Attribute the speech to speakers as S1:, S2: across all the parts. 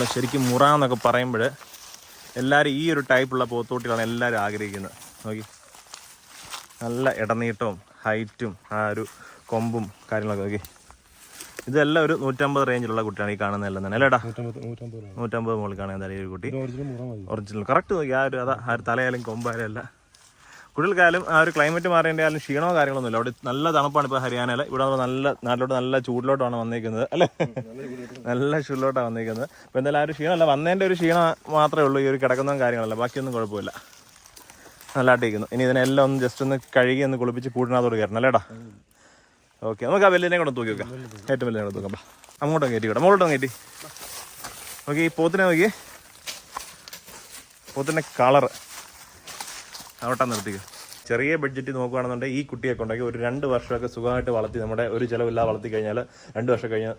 S1: നമ്മൾ ശരിക്കും മുറ എന്നൊക്കെ പറയുമ്പോൾ എല്ലാവരും ഈ ഒരു ടൈപ്പുള്ള പോത്തൂട്ടികളാണ് എല്ലാവരും ആഗ്രഹിക്കുന്നത്. നോക്കി. നല്ല ഇടനീട്ടവും ഹൈറ്റും ആ ഒരു കൊമ്പും കാര്യങ്ങളൊക്കെ നോക്കി. ഇതെല്ലാം ഒരു നൂറ്റമ്പത് റേഞ്ചിലുള്ള കുട്ടിയാണ് ഈ കാണുന്ന എല്ലാം തന്നെ. അല്ലേടാ?
S2: നൂറ്റമ്പത് നൂറ്റമ്പത്
S1: മുകളിൽ കാണാൻ എന്തായാലും ഈ ഒരു കുട്ടി
S2: ഒറിജിനൽ
S1: കറക്റ്റ് നോക്കി. ആ ഒരു അതാ ആ ഒരു തലയായാലും കൊമ്പായാലും അല്ല കുട്ടികൾക്കായാലും ആ ഒരു ക്ലൈമറ്റ് മാറേണ്ട ക്ഷീണമോ കാര്യങ്ങളൊന്നുമില്ല. അവിടെ നല്ല തണുപ്പാണ് ഇപ്പോൾ ഹരിയാനയിൽ ഇവിടെ നല്ല നാട്ടിലോട്ട് നല്ല ചൂടിലോട്ടാണ് വന്നേക്കുന്നത് അല്ലേ? നല്ല ചൂടിലോട്ടാണ് വന്നേക്കുന്നത് അപ്പോൾ എന്തായാലും ആ ഒരു ക്ഷീണമല്ല വന്നതിന്റെ ഒരു ക്ഷീണം മാത്രമേ ഉള്ളൂ ഈ ഒരു കിടക്കുന്ന കാര്യങ്ങളല്ല. ബാക്കിയൊന്നും കുഴപ്പമില്ല. നല്ലതായിട്ടിരിക്കുന്നു ഇനി ഇതിനെല്ലാം ഒന്ന് ജസ്റ്റ് ഒന്ന് കഴുകി ഒന്ന് കുളിപ്പിച്ച് കൂട്ടിനകത്തോട് കയറണം അല്ലേടാ ഓക്കെ നമുക്ക് ആ വലിയതിനെ കൂടെ തൂക്കി വെക്കാം. ഏറ്റവും വലിയ കൂടെ തൂക്കാം. അങ്ങോട്ടും കയറ്റി കേട്ടോ അങ്ങോട്ടും കയറ്റി. നോക്കി ഈ പോത്തിനെ നോക്കി. പോത്തിന്റെ കളറ്. അവിടെ നിർത്തിക്കുക ചെറിയ ബഡ്ജറ്റ് നോക്കുകയാണെന്നുണ്ടെങ്കിൽ ഈ കുട്ടിയെ കൊണ്ടെങ്കിൽ ഒരു രണ്ട് വർഷമൊക്കെ സുഖമായിട്ട് വളർത്തി നമ്മുടെ ഒരു ചിലവില്ലാതെ വളർത്തി കഴിഞ്ഞാൽ രണ്ട് വർഷം കഴിഞ്ഞാൽ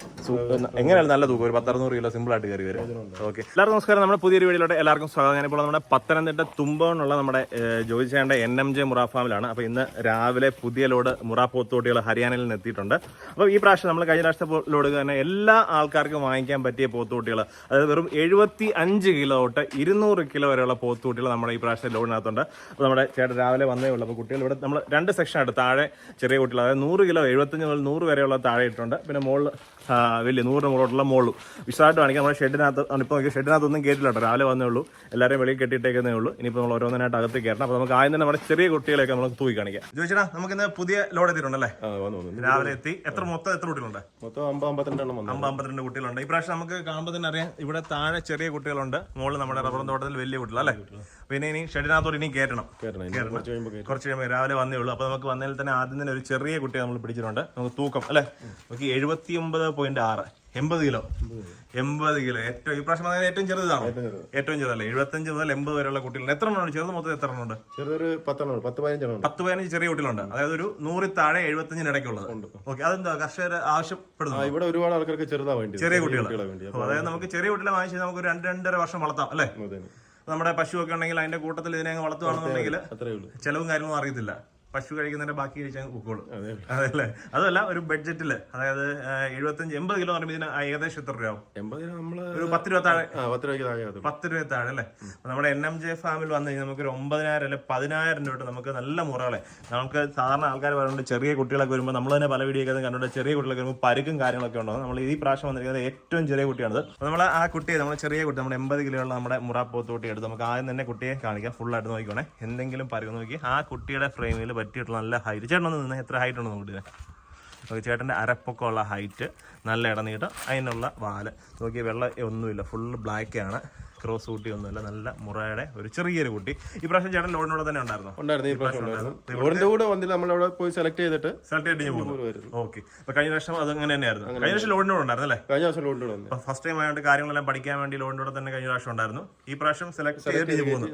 S1: എങ്ങനെയാണ് നല്ല തൂക്കം. ഒരു പത്തറുന്നൂറ് കിലോ സിമ്പിൾ ആയിട്ട് കയറി വരും. ഓക്കെ എല്ലാവർക്കും നമസ്കാരം. നമ്മുടെ പുതിയൊരു വീഡിയോയിലോട്ട് എല്ലാവർക്കും സ്വാഗതം. ഞാനിപ്പോൾ നമ്മുടെ പത്തനംതിട്ട തുമ്പോന്നുള്ള നമ്മുടെ ജോലി ചെയ്യേണ്ട എൻ എം ജെ മുറാഫാമിലാണ് അപ്പോൾ ഇന്ന് രാവിലെ പുതിയ ലോഡ് മുറ പോത്തോട്ടികൾ ഹരിയാനയിൽ നിന്ന് എത്തിയിട്ടുണ്ട്. അപ്പോൾ ഈ പ്രാവശ്യം നമ്മൾ കഴിഞ്ഞ പ്രാവശ്യത്തെ ലോഡ് തന്നെ എല്ലാ ആൾക്കാർക്കും വാങ്ങിക്കാൻ പറ്റിയ പോത്തുകുട്ടികൾ അതായത് വെറും എഴുപത്തി അഞ്ച് കിലോ തൊട്ട് ഇരുന്നൂറ് കിലോ വരെയുള്ള പോത്തുകുട്ടികൾ നമ്മുടെ ഈ പ്രാവശ്യം ലോഡിനകത്തുണ്ട്. അപ്പോൾ നമ്മുടെ ചേട്ടൻ രാവിലെ വന്നേ ഉള്ളൂ അപ്പോൾ കുട്ടികൾ ഇവിടെ നമ്മൾ രണ്ട് സെക്ഷൻ ആയിട്ട് താഴെ ചെറിയ കുട്ടികൾ അതായത് നൂറ് കിലോ എഴുപത്തഞ്ച് മുതൽ നൂറ് വരെയുള്ള താഴെ ഇട്ടുണ്ട് പിന്നെ മുകളിൽ വലിയ നൂറിന് മുകളിലുള്ള മോളും. വിശദമായിട്ട് കാണിക്കാം. നമ്മുടെ ഷെഡിനകത്ത് ഇപ്പോൾ നോക്കി ഷെഡിനകത്തൊന്നും ഒന്നും കേട്ടോ. രാവിലെ വന്നേ ഉള്ളൂ. എല്ലാവരെയും വെളിയിൽ കെട്ടിയിട്ടേക്കുന്നേ ഉള്ളൂ. ഇനിയിപ്പോൾ നമ്മൾ ഓരോന്നിനായിട്ട് അകത്ത് കയറണം. അപ്പോൾ നമുക്ക് ആദ്യം തന്നെ നമ്മുടെ ചെറിയ കുട്ടികളെയൊക്കെ നമുക്ക് തൂക്കി കാണിക്കാം. ചോദിച്ചാ നമുക്ക് ഇന്ന് പുതിയ ലോഡ് എത്തിയിട്ടുണ്ടല്ലേ രാവിലെ എത്തി. എത്ര മൊത്തം എത്ര കുട്ടികളുണ്ട്?
S2: മൊത്തം അമ്പത്
S1: അമ്പത്തിരണ്ട് കുട്ടികളുണ്ട്. ഈ പ്രാവശ്യം നമുക്ക് കാണുമ്പോൾ തന്നെ അറിയാം ഇവിടെ താഴെ ചെറിയ കുട്ടികളുണ്ട്. മുകളിൽ നമ്മുടെ റബ്ബർ തോട്ടത്തിൽ വലിയ കുട്ടികളല്ലേ പിന്നെ ഇനി ഷെഡിനകത്തോട് ഇനി കയറ്റണം.
S2: കയറണം കുറച്ച് കഴിയുമ്പോൾ
S1: രാവിലെ വന്നേ ഉള്ളൂ. അപ്പോൾ നമുക്ക് വന്നതിൽ തന്നെ ആദ്യം തന്നെ ഒരു ചെറിയ കുട്ടിയെ നമ്മൾ പിടിച്ചിട്ടുണ്ട്. നമുക്ക് തൂക്കം അല്ലേ? നമുക്ക് എഴുപത്തി ഒമ്പത് പോയിന്റ് ആറ് എൺപത് കിലോ. എൺപത് കിലോ. ഏറ്റവും ഈ പ്രാവശ്യം ഏറ്റവും ചെറുതാണ്. ഏറ്റവും ചെറുതല്ലേ? എഴുപത്തഞ്ച് മുതൽ എൺപത് വരെയുള്ള കുട്ടികളുണ്ട്. എത്ര എണ്ണം ചെറുത് മൊത്തം എത്ര എണ്ണം ഉണ്ട്
S2: ചെറുതൊരു പത്തെണ്ണം പത്ത് പതിനഞ്ച്
S1: പത്ത് പതിനഞ്ച് ചെറിയ കുട്ടികളുണ്ട്. അതായത് ഒരു നൂറിൽ താഴെ എഴുപത്തഞ്ചിന് ഇടയ്ക്കുള്ളത്. ഓക്കെ. അതെന്താ? കർഷകർ ആവശ്യപ്പെടുന്നു
S2: ഇവിടെ ഒരുപാട് ആൾക്കാർക്ക് ചെറുതാ വേണ്ടി
S1: ചെറിയ കുട്ടികൾ അതായത് നമുക്ക് ചെറിയ കുട്ടികളെ വാങ്ങിച്ച് നമുക്ക് ഒരു രണ്ട് രണ്ടര വർഷം വളർത്താം അല്ലേ? നമ്മുടെ പശു ഒക്കെ ഉണ്ടെങ്കിൽ അതിന്റെ കൂട്ടത്തിൽ ഇതിനെ വളർത്തുകയാണെന്നുണ്ടെങ്കിൽ ചെലവും കാര്യങ്ങളും അറിയത്തില്ല. പശു കഴിക്കുന്നതിന്റെ ബാക്കി കഴിച്ചാൽ പൊക്കോളൂ.
S2: അതെ.
S1: അതല്ലേ? അതല്ല ഒരു ബഡ്ജറ്റിൽ അതായത് എഴുപത്തഞ്ച് എൺപത് കിലോ പറയുമ്പോൾ ഇതിന് ഏകദേശം എത്ര രൂപ
S2: എൺപത് നമ്മൾ
S1: ഒരു പത്ത് രൂപ താഴെ.
S2: പത്ത് രൂപയ്ക്ക് താഴെ
S1: പത്ത് രൂപ താഴെ അല്ലേ? നമ്മുടെ എൻ എം ജെ ഫാമിൽ വന്നു കഴിഞ്ഞാൽ നമുക്ക് ഒരു ഒമ്പതിനായിരം അല്ലെ പതിനായിരം രൂപ നമുക്ക് നല്ല മുറകളെ. നമുക്ക് സാധാരണ ആൾക്കാർ പറയുന്നത് ചെറിയ കുട്ടികളൊക്കെ വരുമ്പോൾ നമ്മൾ തന്നെ പല വീഡിയോ ഒക്കെ കണ്ടുകൊണ്ട് ചെറിയ കുട്ടികളൊക്കെ വരുമ്പോൾ പരുക്കും കാര്യങ്ങളൊക്കെ ഉണ്ടാവും നമ്മൾ ഈ പ്രാവശ്യം വന്നിരിക്കുന്നത് ഏറ്റവും ചെറിയ കുട്ടിയാണത്. അപ്പോൾ നമ്മൾ ആ കുട്ടിയെ നമ്മൾ ചെറിയ കുട്ടി നമ്മുടെ എൺപത് കിലോ ഉള്ള നമ്മുടെ മുറ പോത്തോട്ടി എടുത്ത് നമുക്ക് ആദ്യം തന്നെ കുട്ടിയെ കാണിക്കാം. ഫുള്ളായിട്ട് ആയിട്ട് നോക്കിക്കോണേ. എന്തെങ്കിലും പരുക്ക് നോക്കി. ആ കുട്ടിയുടെ ഫ്രെയിമിൽ പറ്റിയിട്ടുള്ള നല്ല ഹൈറ്റ് ചേട്ടൻ നിന്ന് എത്ര ഹൈറ്റ് ഉണ്ടോ നോക്കി ഓക്കെ ചേട്ടന്റെ അരപ്പൊക്കെ ഉള്ള ഹൈറ്റ് നല്ല ഇടനീട്ടം. അതിനുള്ള വാൽ. നോക്കിയാൽ വെള്ളം ഒന്നുമില്ല. ഫുള്ള് ബ്ലാക്ക് ആണ്. ക്രോസ് കുട്ടി ഒന്നുമില്ല നല്ല മുറയുടെ ഒരു ചെറിയൊരു കുട്ടി. ഈ പ്രാവശ്യം ചേട്ടൻ ലോഡിനോട് തന്നെ ഉണ്ടായിരുന്നു?
S2: ഉണ്ടായിരുന്നു ഈ പ്രാവശ്യം ഉണ്ടായിരുന്നു. കൂടെ നമ്മളവിടെ പോയി സെലക്ട് ചെയ്തിട്ട്
S1: സെലക്ട് ചെയ്തിട്ട് പോകുന്നു ഓക്കെ അപ്പൊ കഴിഞ്ഞ പ്രാവശ്യം അത് അങ്ങനെ തന്നെയായിരുന്നു. കഴിഞ്ഞ പ്രാവശ്യം ലോഡിനോട് ഉണ്ടായിരുന്നു അല്ലേ?
S2: കഴിഞ്ഞ പ്രാവശ്യം വന്നു.
S1: ഫസ്റ്റ് ടൈം ആയതുകൊണ്ട് കാര്യങ്ങളെല്ലാം പഠിക്കാൻ വേണ്ടി ലോണിനോട് തന്നെ കഴിഞ്ഞ പ്രാവശ്യം ഉണ്ടായിരുന്നു. ഈ പ്രാവശ്യം സെലക്ട് ചെയ്ത് പോകുന്നു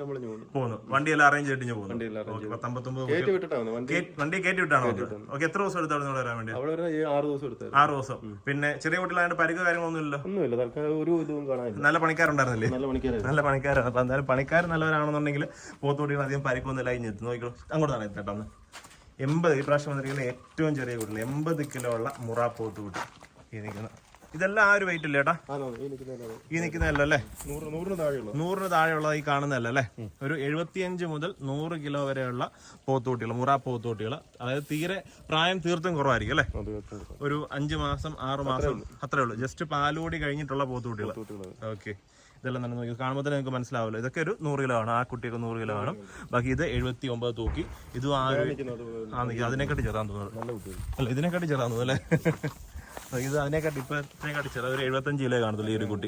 S2: പോകുന്നു
S1: വണ്ടി എല്ലാം അറേഞ്ച് ചെയ്തിട്ട് പോകുന്നു
S2: വണ്ടിയെല്ലാം വണ്ടി
S1: കയറ്റി വിട്ടാണോ ഓക്കെ എത്ര ദിവസം എടുത്തു അവിടെ വരാൻ വേണ്ടി?
S2: ആറ് ദിവസം
S1: ആറ് ദിവസം. പിന്നെ ചെറിയ കുട്ടികളായിട്ട് പരിക്ക് കാര്യങ്ങളൊന്നും ഇല്ലല്ലോ?
S2: ഒന്നുമില്ല. ഒരു ഇതും
S1: നല്ല പണിക്കാരുണ്ടായിരുന്നില്ലേ?
S2: നല്ല
S1: പണിക്കാരാണ്. അപ്പൊ എന്തായാലും പണിക്കാർ നല്ലവരാണെന്നുണ്ടെങ്കിൽ പോത്തോടിയും അധികം പരിക്കൊന്നുമില്ല ഇനി നോക്കിക്കോ. അങ്ങോട്ട് തന്നെ കേട്ടോ ഒന്ന്. എൺപത് ഈ പ്രാവശ്യം വന്നിരിക്കുന്ന ഏറ്റവും ചെറിയ കുട്ടികൾ എൺപത് കിലോ ഉള്ള മുറ ഈ നിൽക്കുന്ന. ഇതെല്ലാം ആ ഒരു വെയിറ്റ് ഇല്ല ചേട്ടാ
S2: ഈ നിൽക്കുന്നതല്ലോ
S1: അല്ലേ?
S2: നൂറ് നൂറിന് താഴെയുള്ള.
S1: ഈ കാണുന്നതല്ല അല്ലേ? ഒരു എഴുപത്തിയഞ്ച് മുതൽ നൂറ് കിലോ വരെയുള്ള പോത്തൂട്ടികൾ മുറ പോത്തൂട്ടികൾ അതായത് തീരെ പ്രായം തീർത്തും കുറവായിരിക്കും അല്ലേ? ഒരു അഞ്ച് മാസം ആറ് മാസം അത്രേ ഉള്ളൂ. ജസ്റ്റ് പാലുകൂടി കഴിഞ്ഞിട്ടുള്ള പോത്തുകൂട്ടികൾ
S2: കുട്ടികൾ.
S1: ഓക്കെ ഇതെല്ലാം തന്നെ നോക്കി കാണുമ്പോൾ തന്നെ നിങ്ങൾക്ക് മനസ്സിലാവുമല്ലോ. ഇതൊക്കെ ഒരു നൂറ് കിലോ ആണ്. ആ കുട്ടിയൊക്കെ നൂറ് കിലോ ആണ്. ബാക്കി ഇത് എഴുപത്തി ഒമ്പത് തൂക്കി. ഇതും ആ അതിനെക്കാട്ടി ചെറാൻ തോന്നുന്നത് അല്ല ഇതിനെക്കാട്ടി ചെറുതാൻ തോന്നുന്നു അല്ലേ? ഇത് അതിനെക്കാട്ടി ഇപ്പൊ ഇതിനെക്കാട്ടി ചെറുത്. ഒരു എഴുപത്തഞ്ച് കിലോ കാണത്തുള്ളൂ ഈ ഒരു കുട്ടി.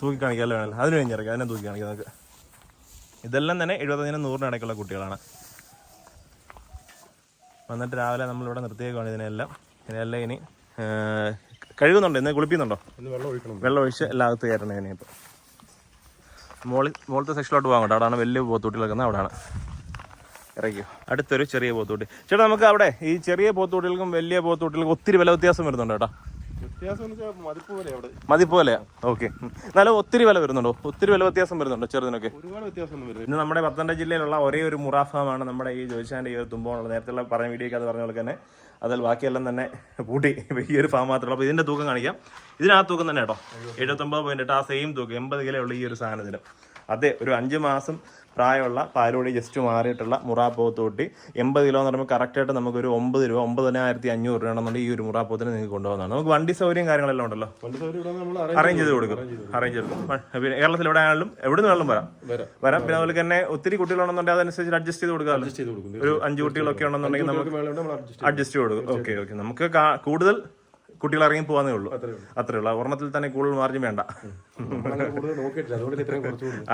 S1: തൂക്കി കാണിക്കാമല്ലോ വേണമല്ലോ അതിന് കഴിഞ്ഞിറക്കാം അതിനെ തൂക്കി കാണിക്കാം നമുക്ക്. ഇതെല്ലാം തന്നെ എഴുപത്തഞ്ചിനും നൂറിനും ഇടയ്ക്കുള്ള കുട്ടികളാണ്. വന്നിട്ട് രാവിലെ നമ്മളിവിടെ നിർത്തിയേക്കാണ് ഇതിനെല്ലാം ഇതിനെല്ലാം ഇനി കഴുകുന്നുണ്ടോ? ഇന്ന് കുളിപ്പിക്കുന്നുണ്ടോ?
S2: വെള്ളം ഒഴിക്കണം.
S1: വെള്ളം ഒഴിച്ച് എല്ലാ എല്ലാകത്ത് കയറണം ഇനിയിപ്പോൾ മോളിൽ മുകളിലത്തെ സെക്ഷനിലോട്ട് പോകാം കേട്ടോ അവിടെയാണ് വലിയ പോത്തൂട്ടി നിൽക്കുന്നത് അവിടെയാണ്. ഇറക്കിയോ അടുത്തൊരു ചെറിയ പോത്തൂട്ടി ചേട്ടാ നമുക്ക് അവിടെ ഈ ചെറിയ പോത്തൂട്ടികൾക്കും വലിയ പോത്തൂട്ടികൾക്കും ഒത്തിരി വില വ്യത്യാസം വരുന്നുണ്ട് കേട്ടോ
S2: വ്യത്യാസം എന്ന് വെച്ചാൽ മതിപ്പ് പോലെ അവിടെ.
S1: മതി പോലെ ഓക്കെ. എന്നാലും ഒത്തിരി വില വരുന്നുണ്ടോ? ഒത്തിരി വില വ്യത്യാസം വരുന്നുണ്ടോ ചെറുതിനൊക്കെ? ഇന്ന് നമ്മുടെ പത്തനംതിട്ട ജില്ലയിലുള്ള ഒരേ ഒരു മുറാഫാമാണ് നമ്മുടെ ഈ ജോയിച്ചാന്റെ ഈ ഒരു തുമ്പോണുള്ളത് നേരത്തെ പറഞ്ഞ വീഡിയോക്ക് അത് പറഞ്ഞ പോലെ തന്നെ അതിൽ ബാക്കിയെല്ലാം തന്നെ ഇപ്പൊ ഈ ഒരു ഫാം മാത്രമേ അപ്പോൾ ഇതിന്റെ തൂക്കം കാണിക്കാം. ഇതിനാ തൂക്കം തന്നെ കേട്ടോ. എഴുപത്തൊമ്പത് പോയിന്റ് എട്ട് ആ സെയിം തൂക്കം. എൺപത് കിലോ ഉള്ള ഈ ഒരു സാധനത്തിന്. അതെ ഒരു അഞ്ച് മാസം പ്രായമുള്ള പാലോടി ജസ്റ്റ് മാറിയിട്ടുള്ള മുറാ പോത്തോട്ടി എൺപത് കിലോ എന്ന് പറയുമ്പോൾ കറക്റ്റായിട്ട് നമുക്കൊരു ഒമ്പത് രൂപ ഒമ്പതിനായിരത്തി അഞ്ഞൂറ് രൂപ ആണെന്നുണ്ടെങ്കിൽ ഈ ഒരു മുറാ പോത്തിന് നിങ്ങൾക്ക് കൊണ്ടുപോകുന്നതാണ് നമുക്ക് വണ്ടി സൗകര്യം കാര്യങ്ങളെല്ലാം ഉണ്ടല്ലോ? അറേഞ്ച് ചെയ്ത് കൊടുക്കും. അറേഞ്ച് ചെയ്ത് കൊടുക്കും. പിന്നെ കേരളത്തിൽ എവിടെ ആണെങ്കിലും എവിടെ നിന്ന് വേണം വരാം.
S2: വരാം.
S1: പിന്നെ അതുപോലെ തന്നെ ഒത്തിരി കുട്ടികളുണ്ടെന്നുണ്ടെങ്കിൽ അതനുസരിച്ച് അഡ്ജസ്റ്റ് ചെയ്ത്
S2: കൊടുക്കാം.
S1: ഒരു അഞ്ച് കുട്ടികളൊക്കെ ഉണ്ടെന്നുണ്ടെങ്കിൽ നമുക്ക്
S2: അഡ്ജസ്റ്റ്
S1: ചെയ്ത് കൊടുക്കും. ഓക്കെ ഓക്കെ നമുക്ക് കൂടുതൽ കുട്ടികൾ ഇറങ്ങി പോകാന്നേ ഉള്ളൂ. അത്രേ ഉള്ളൂ. ഒരെണ്ണത്തിൽ തന്നെ കൂടുതൽ മാർജിൻ വേണ്ട.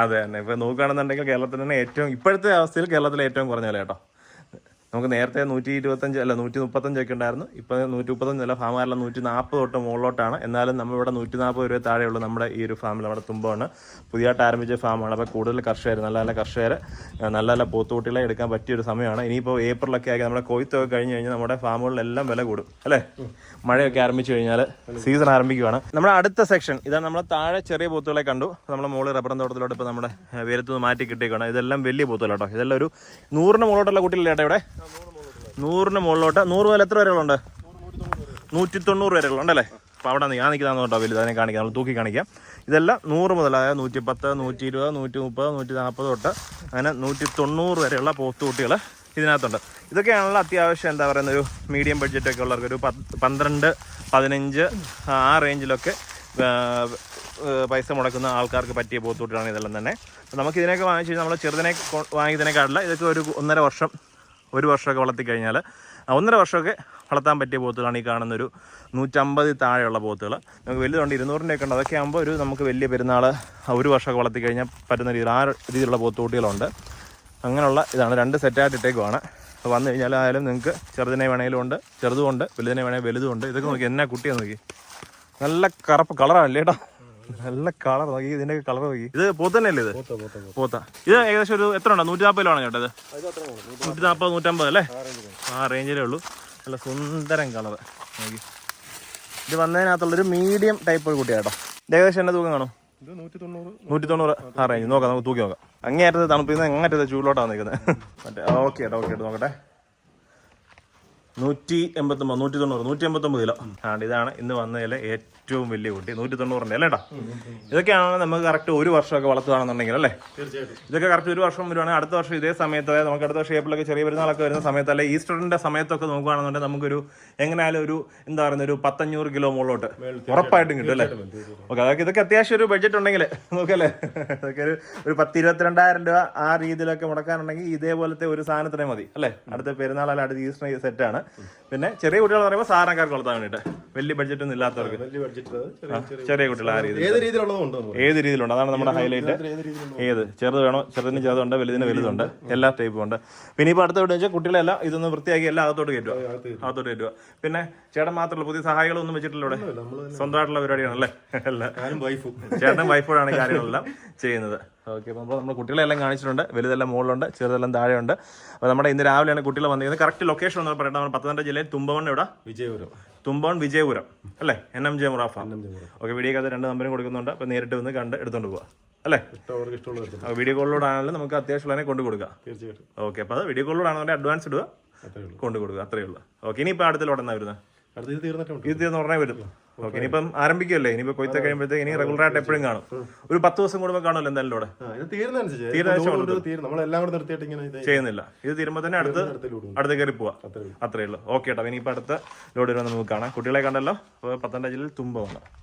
S1: അതെ തന്നെ. ഇപ്പൊ നോക്കുകയാണെന്നുണ്ടെങ്കിൽ കേരളത്തിൽ തന്നെ ഏറ്റവും ഇപ്പോഴത്തെ അവസ്ഥയിൽ കേരളത്തിലെ ഏറ്റവും കുറഞ്ഞ വില കേട്ടോ. നമുക്ക് നേരത്തെ നൂറ്റി ഇരുപത്തഞ്ച് അല്ല നൂറ്റി മുപ്പത്തഞ്ചൊക്കെ ഉണ്ടായിരുന്നു. ഇപ്പൊ നൂറ്റി അല്ല ഫാമാരെല്ലാം നൂറ്റി നാൽപ്പത് തൊട്ട് മുകളിലോട്ടാണ്. എന്നാലും നമ്മളിവിടെ നൂറ്റി നാൽപ്പത് രൂപ താഴെയുള്ള നമ്മുടെ ഈ ഒരു ഫാമിൽ നമ്മുടെ തുമ്പാണ് പുതിയതായിട്ട് ആരംഭിച്ച ഫാമാണ് അപ്പോൾ കൂടുതൽ കർഷകർ നല്ല നല്ല കർഷകർ നല്ല നല്ല പോത്തുകുട്ടികളെ എടുക്കാൻ പറ്റിയ ഒരു സമയമാണ്. ഇനിയിപ്പോൾ ഏപ്രിലൊക്കെ ആയി നമ്മുടെ കൊയ്ത്തൊക്കെ കഴിഞ്ഞ് കഴിഞ്ഞാൽ നമ്മുടെ ഫാമുകളിലെല്ലാം വില കൂടും. അല്ലേ? മഴയൊക്കെ ആരംഭിച്ചു കഴിഞ്ഞാൽ സീസൺ ആരംഭിക്കുകയാണ് നമ്മുടെ അടുത്ത സെക്ഷൻ ഇതാണ് നമ്മൾ താഴെ ചെറിയ പോത്തുകളെ കണ്ടു. നമ്മുടെ മുകളിൽ റബ്ബർ തോട്ടത്തിലോട്ട് ഇപ്പോൾ നമ്മുടെ വേരത്തുനിന്ന് മാറ്റി കിട്ടിയേക്കാണ് ഇതെല്ലാം വലിയ പോത്തുകളാട്ടോ. ഇതെല്ലാം ഒരു നൂറിന് മുകളിലോട്ടുള്ള കുട്ടികളിലേട്ടാ ഇവിടെ? നൂറിന് മുകളിലോട്ട്. നൂറ് മുതൽ എത്ര വരെകളുണ്ട്? നൂറ്റി തൊണ്ണൂറ് വരെകളുണ്ടല്ലേ അപ്പോൾ അവിടെ ഞാൻ നിൽക്കുന്നതാണ് കേട്ടോ വലുത്. അതിനെ കാണിക്കാം. നമ്മൾ തൂക്കി കാണിക്കാം. ഇതെല്ലാം നൂറ് മുതൽ അതായത് നൂറ്റി പത്ത് നൂറ്റി ഇരുപത് നൂറ്റി മുപ്പത് നൂറ്റി നാൽപ്പത് തൊട്ട് അങ്ങനെ നൂറ്റി തൊണ്ണൂറ് വരെയുള്ള പോത്തുകുട്ടികൾ ഇതിനകത്തുണ്ട്. ഇതൊക്കെയാണല്ലോ അത്യാവശ്യം എന്താ പറയുന്ന ഒരു മീഡിയം ബഡ്ജറ്റ് ഒക്കെ ഉള്ളവർക്ക് ഒരു പന്ത്രണ്ട് പതിനഞ്ച് ആ റേഞ്ചിലൊക്കെ പൈസ മുടക്കുന്ന ആൾക്കാർക്ക് പറ്റിയ പോത്തുകുട്ടികളാണ് ഇതെല്ലാം തന്നെ. നമുക്ക് ഇതിനൊക്കെ വാങ്ങിച്ചു കഴിഞ്ഞാൽ നമ്മൾ ചെറുതിനെ വാങ്ങിയതിനേക്കാളില്ല ഇതൊക്കെ ഒരു ഒന്നര വർഷം ഒരു വർഷമൊക്കെ വളർത്തി കഴിഞ്ഞാൽ ഒന്നര വർഷമൊക്കെ വളർത്താൻ പറ്റിയ പോത്തുകളാണ് ഈ കാണുന്ന ഒരു നൂറ്റമ്പതിൽ താഴെയുള്ള പോത്തുകൾ. നമുക്ക് വലുതുണ്ട് ഇരുന്നൂറിന്റെ ഒക്കെ ഉണ്ട്. അതൊക്കെ ആകുമ്പോൾ ഒരു നമുക്ക് വലിയ പെരുന്നാൾ ഒരു വർഷമൊക്കെ വളർത്തി കഴിഞ്ഞാൽ പറ്റുന്ന രീതിയിൽ ആ രീതിയിലുള്ള പോത്തുകുട്ടികളുണ്ട്. അങ്ങനെയുള്ള ഇതാണ് രണ്ട് സെറ്റായിട്ട് ഇട്ടേക്കുവാണ്. വന്നു കഴിഞ്ഞാൽ ആയാലും നിങ്ങൾക്ക് ചെറുതിനെ വേണേലും ഉണ്ട് ചെറുതുമുണ്ട് വലുതിനെ വേണേൽ വലുതുമുണ്ട് ഇതൊക്കെ നോക്കി എന്നാ കുട്ടിയെ നോക്കി. നല്ല കറുപ്പ് കളറാണല്ലേ കേട്ടോ നല്ല കളർ നോക്കി ഇതിന്റെ കളർ നോക്കി. ഇത് പോത്ത് തന്നെയല്ലേ ഇത്?
S2: പോത്ത
S1: ഇത് ഏകദേശം ഒരു എത്ര ഉണ്ടോ? നൂറ്റി നാൽപ്പതിലാണ് കേട്ടത്
S2: ഇത്?
S1: നൂറ്റി നാൽപ്പത് നൂറ്റമ്പത് അല്ലേ?
S2: ആ
S1: റേഞ്ചിലേ ഉള്ളൂ. നല്ല സുന്ദരം കളർ. നോക്കി. ഇത് വന്നതിനകത്തുള്ളൊരു മീഡിയം ടൈപ്പ് ഒരു കുട്ടിയാട്ടോ ഇത് ഏകദേശം എന്നെ തൂക്കം കാണും?
S2: നൂറ്റി തൊണ്ണൂറ്
S1: ആ റേഞ്ച് നോക്കാം നമുക്ക് തൂക്കി നോക്കാം. അങ്ങേറ്റത് തണുപ്പിന്ന് അങ്ങേറ്റത്ത് ചൂടിലോട്ടാണ് നിൽക്കുന്നത് മറ്റേ ഓക്കെ ഏട്ടാ ഓക്കെ നോക്കട്ടെ. നൂറ്റി എൺപത്തൊമ്പത് നൂറ്റി തൊണ്ണൂറ് നൂറ്റി എൺപത്തൊമ്പത് കിലോ. ആണ് ഇതാണ് ഇന്ന് വന്നതിലെ ഏറ്റവും വലിയ കുട്ടി നൂറ്റി തൊണ്ണൂറിന്റെ അല്ലേ ഏട്ടാ? ഇതൊക്കെയാണ് നമുക്ക് കറക്റ്റ് ഒരു വർഷമൊക്കെ വളർത്തുകയാണെന്നുണ്ടെങ്കിൽ അല്ലേ?
S2: തീർച്ചയായിട്ടും.
S1: ഇതൊക്കെ കറക്റ്റ് ഒരു വർഷം വരുവാണെങ്കിൽ അടുത്ത വർഷം ഇതേ സമയത്ത് അതായത് നമുക്ക് അടുത്ത വർഷം ഏപ്രിലൊക്കെ ചെറിയ പെരുന്നാളൊക്കെ വരുന്ന സമയത്ത് അല്ലെ ഈസ്റ്ററിന്റെ സമയത്തൊക്കെ നോക്കുകയാണെന്നുണ്ടെങ്കിൽ നമുക്കൊരു എങ്ങനെയാലും ഒരു എന്താ പറയുന്ന ഒരു പത്തഞ്ഞൂറ് കിലോ മുകളിലോട്ട് ഉറപ്പായിട്ടും കിട്ടും അല്ലേ? ഓക്കെ അതൊക്കെ ഇതൊക്കെ അത്യാവശ്യം ഒരു ബഡ്ജറ്റ് ഉണ്ടെങ്കിൽ നോക്കല്ലേ? അതൊക്കെ ഒരു ഒരു പത്ത് ഇരുപത്തിരണ്ടായിരം രൂപ ആ രീതിയിലൊക്കെ മുടക്കാനുണ്ടെങ്കിൽ ഇതേപോലത്തെ ഒരു സാധനത്തിനെ മതി അല്ലേ? അടുത്ത പെരുന്നാളല്ല അടുത്ത ഈസ്റ്റർ സെറ്റാണ് പിന്നെ ചെറിയ കുട്ടികൾ എന്ന് പറയുമ്പോൾ സാധാരണക്കാർക്ക് വളർത്താൻ വേണ്ടിയിട്ട് വലിയ ബഡ്ജറ്റ് ഒന്നും ഇല്ലാത്തവർക്ക്.
S2: വലിയ ബഡ്ജറ്റ് ചെറിയ
S1: കുട്ടികൾ ആ രീതിയിൽ.
S2: ഏത്
S1: രീതിയിലുണ്ട്? അതാണ് നമ്മുടെ ഹൈലൈറ്റ്
S2: ഏത്
S1: ചെറുത് വേണോ? ചെറുതിന് ചെറുതുണ്ട് വലുതിന് വലുതുണ്ട്. എല്ലാ ടൈപ്പും ഉണ്ട്. പിന്നെ ഇപ്പോൾ അടുത്ത വെച്ചാൽ കുട്ടികളെല്ലാം ഇതൊന്ന് വൃത്തിയാക്കി എല്ലാം അകത്തോട്ട് കയറ്റുക.
S2: അകത്ത്
S1: അകത്തോട്ട് കയറ്റുക. പിന്നെ ചേട്ടൻ മാത്രമല്ല പുതിയ സഹായികളൊന്നും വെച്ചിട്ടില്ല ഇവിടെ. സ്വന്തമായിട്ടുള്ള പരിപാടിയാണല്ലേ? അല്ല.
S2: വൈഫും
S1: ചേട്ടൻ വൈഫോടാണ് കാര്യങ്ങളെല്ലാം ചെയ്യുന്നത്. ഓക്കെ അപ്പോൾ നമ്മൾ കുട്ടികളെല്ലാം കാണിച്ചിട്ടുണ്ട്. വലുതെല്ലാം മുകളിലുണ്ട് ചെറുതെല്ലാം താഴെയുണ്ട്. അപ്പോൾ നമ്മുടെ ഇന്ന് രാവിലെയാണ് കുട്ടികൾ വന്നിരിക്കുന്നത്. കറക്റ്റ് ലൊക്കേഷൻ എന്ന് പറയുന്നത് നമ്മുടെ പത്തനംതിട്ട ജില്ലയിൽ തുമ്പമണ്ണ ഇവിടെ
S2: വിജയപുരം.
S1: തുമ്പവൺ വിജയപുരം അല്ലേ? എൻ എം ജെ മുറാഫ. ഓക്കെ വീഡിയോ കഥ രണ്ട് നമ്പറും കൊടുക്കുന്നുണ്ട്. അപ്പോൾ നേരിട്ട് വന്ന് കണ്ട് എടുത്തോണ്ട് പോവാം. അല്ലേ? വീഡിയോ കോളിലൂടെ ആണെങ്കിലും നമുക്ക് അത്യാവശ്യമുള്ളതിനെ കൊണ്ടു കൊടുക്കാം.
S2: തീർച്ചയായിട്ടും.
S1: ഓക്കെ അപ്പോൾ അത് വീഡിയോ കോളിലൂടെ ആണെന്നുണ്ടെങ്കിൽ അഡ്വാൻസ് ഇടുക കൊണ്ടു കൊടുക്കുക. അത്രേ ഉള്ളൂ. ഓക്കെ ഇനിയിപ്പോൾ അടുത്തിലോട്ട് എന്നാ വരുന്നത്?
S2: അടുത്ത ഇത് തീർന്നിട്ടുണ്ട്
S1: ഇത് തീർന്ന് ഉടനെ വരും. ഓക്കെ ഇനിയിപ്പം ആരംഭിക്കുമല്ലേ ഇനി കൊയ്ത്ത് കഴിയുമ്പോഴത്തേക്ക് ഇനി റെഗുലർ ആയിട്ട് എപ്പോഴും കാണും. ഒരു പത്ത് ദിവസം കൂടുമ്പോൾ കാണുമല്ലോ എന്തായാലും ഇവിടെ?
S2: തീരുന്നതനുസരിച്ച്.
S1: ചെയ്യുന്നില്ല. ഇത് തീരുമ്പോൾ തന്നെ അടുത്ത് അടുത്ത് കയറി പോവാ. അത്രേ ഉള്ളൂ. ഓക്കെ കേട്ടോ ഇനിയിപ്പോൾ അടുത്ത ലോഡ് വരുമ്പോൾ നമുക്ക് കാണാം. കുട്ടികളെ കണ്ടല്ലോ. അപ്പോൾ പത്തനംതിട്ട ജില്ലയിൽ തുമ്പമാണ്